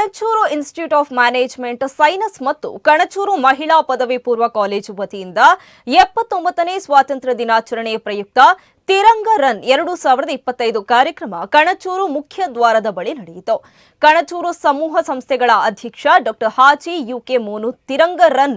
Kanachur institute of management, science ಮತ್ತು ಕಣಚೂರು ಮಹಿಳಾ ಪದವಿ ಪೂರ್ವ ಕಾಲೇಜು ವತಿಯಿಂದ ಎಪ್ಪತ್ತೊಂಬತ್ತನೇ ಸ್ವಾತಂತ್ರ್ಯ ದಿನಾಚರಣೆ ಪ್ರಯುಕ್ತ ತಿರಂಗ ರನ್ ಎರಡು ಸಾವಿರದ ಇಪ್ಪತ್ತೈದು ಕಾರ್ಯಕ್ರಮ ಕಣಚೂರು ಮುಖ್ಯ ದ್ವಾರದ ಬಳಿ ನಡೆಯಿತು. ಕಣಚೂರು ಸಮೂಹ ಸಂಸ್ಥೆಗಳ ಅಧ್ಯಕ್ಷ doctor Haji U K Monu Tiranga run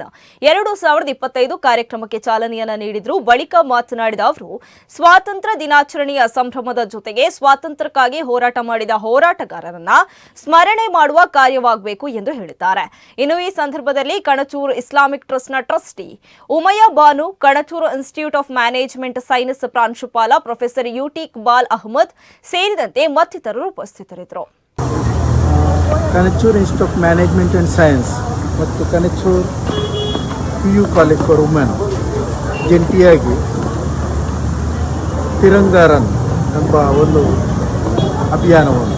ಎರಡು ಸಾವಿರದ ಇಪ್ಪತ್ತೈದು ಕಾರ್ಯಕ್ರಮಕ್ಕೆ ಚಾಲನೆಯನ್ನ ನೀಡಿದ್ರು. ಬಳಿಕ ಮಾತನಾಡಿದ ಅವರು, ಸ್ವಾತಂತ್ರ್ಯ ದಿನಾಚರಣೆಯ ಸಂಭ್ರಮದ ಜೊತೆಗೆ ಸ್ವಾತಂತ್ರ್ಯಕ್ಕಾಗಿ ಹೋರಾಟ ಮಾಡಿದ ಹೋರಾಟಗಾರರನ್ನ ಸ್ಮರಣೆ ಮಾಡುವ ಕಾರ್ಯವಾಗಬೇಕು ಎಂದು ಹೇಳಿದ್ದಾರೆ. ಇನ್ನು ಈ ಸಂದರ್ಭದಲ್ಲಿ ಕಣಚೂರು ಇಸ್ಲಾಮಿಕ್ ಟ್ರಸ್ಟ್ನ trustee Umaya Banu, Kanachur institute of management science ಪ್ರಾಂಶುಪಾಲ professor U T Iqbal Ahmed ಸೇರಿದಂತೆ ಮತ್ತಿತರರು ಉಪಸ್ಥಿತರಿದ್ದರು. Kanachur institute of management and science ಮತ್ತು Kanachur P U college for women ಜಂಟಿಯಾಗಿ ತಿರಂಗಾರನ್ ಎಂಬ ಒಂದು ಅಭಿಯಾನವನ್ನು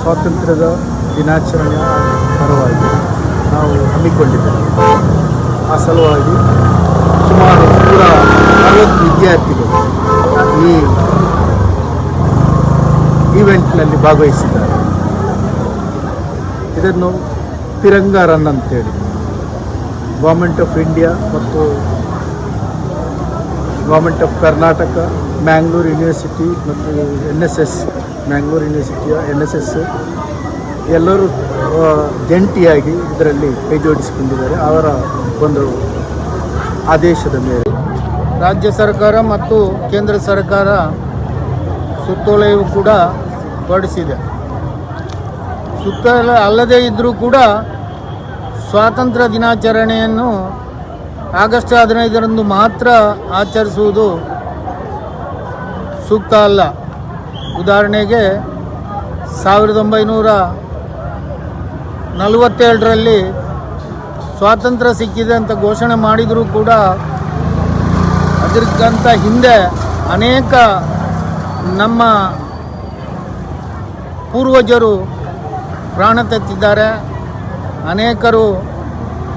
ಸ್ವಾತಂತ್ರ್ಯದ ದಿನಾಚರಣೆಯ ಪರವಾಗಿ ನಾವು ಹಮ್ಮಿಕೊಂಡಿದ್ದೇವೆ. ಆ ಸಲುವಾಗಿ ಸುಮಾರು ನೂರ ಅರವತ್ತು ವಿದ್ಯಾರ್ಥಿಗಳು ಈ ಈವೆಂಟ್ನಲ್ಲಿ ಭಾಗವಹಿಸಿದ್ದಾರೆ. ಇದನ್ನು ತಿರಂಗ ರನ್ ಅಂತೇಳಿ ಗೌರ್ಮೆಂಟ್ ಆಫ್ ಇಂಡಿಯಾ ಮತ್ತು government of Karnataka Mangalore university ಮತ್ತು ಎನ್ ಎಸ್ ಎಸ್ ಮ್ಯಾಂಗ್ಳೂರು ಯೂನಿವರ್ಸಿಟಿಯ ಎನ್ ಎಸ್ ಎಸ್ ಎಲ್ಲರೂ ಜಂಟಿಯಾಗಿ ಇದರಲ್ಲಿ ಕೈ ಜೋಡಿಸಿಕೊಂಡಿದ್ದಾರೆ ಅವರ ಒಂದು ಆದೇಶದ ಮೇಲೆ ರಾಜ್ಯ ಸರ್ಕಾರ ಮತ್ತು ಕೇಂದ್ರ ಸರ್ಕಾರ ಸುತ್ತೋಲೆಯು ಕೂಡ ಹೊರಡಿಸಿದೆ. ಸುತ್ತೋಲೆ ಅಲ್ಲದೇ ಇದ್ದರೂ ಕೂಡ ಸ್ವಾತಂತ್ರ್ಯ ದಿನಾಚರಣೆಯನ್ನು ಆಗಸ್ಟ್ ಹದಿನೈದರಂದು ಮಾತ್ರ ಆಚರಿಸುವುದು ಸೂಕ್ತ ಅಲ್ಲ. ಉದಾಹರಣೆಗೆ ಸಾವಿರದ ಒಂಬೈನೂರ ನಲವತ್ತೇಳರಲ್ಲಿ ಸ್ವಾತಂತ್ರ್ಯ ಸಿಕ್ಕಿದೆ ಅಂತ ಘೋಷಣೆ ಮಾಡಿದರೂ ಕೂಡ ಅದಕ್ಕಿಂತ ಹಿಂದೆ ಅನೇಕ ನಮ್ಮ ಪೂರ್ವಜರು ಪ್ರಾಣ ತೆತ್ತಿದ್ದಾರೆ. ಅನೇಕರು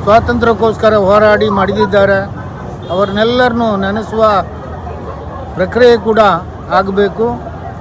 ಸ್ವಾತಂತ್ರ್ಯಕ್ಕೋಸ್ಕರ ಹೋರಾಡಿ ಮಡಿದಿದ್ದಾರೆ. ಅವ್ರನ್ನೆಲ್ಲರನ್ನೂ ನೆನೆಸುವ ಪ್ರಕ್ರಿಯೆ ಕೂಡ ಆಗಬೇಕು.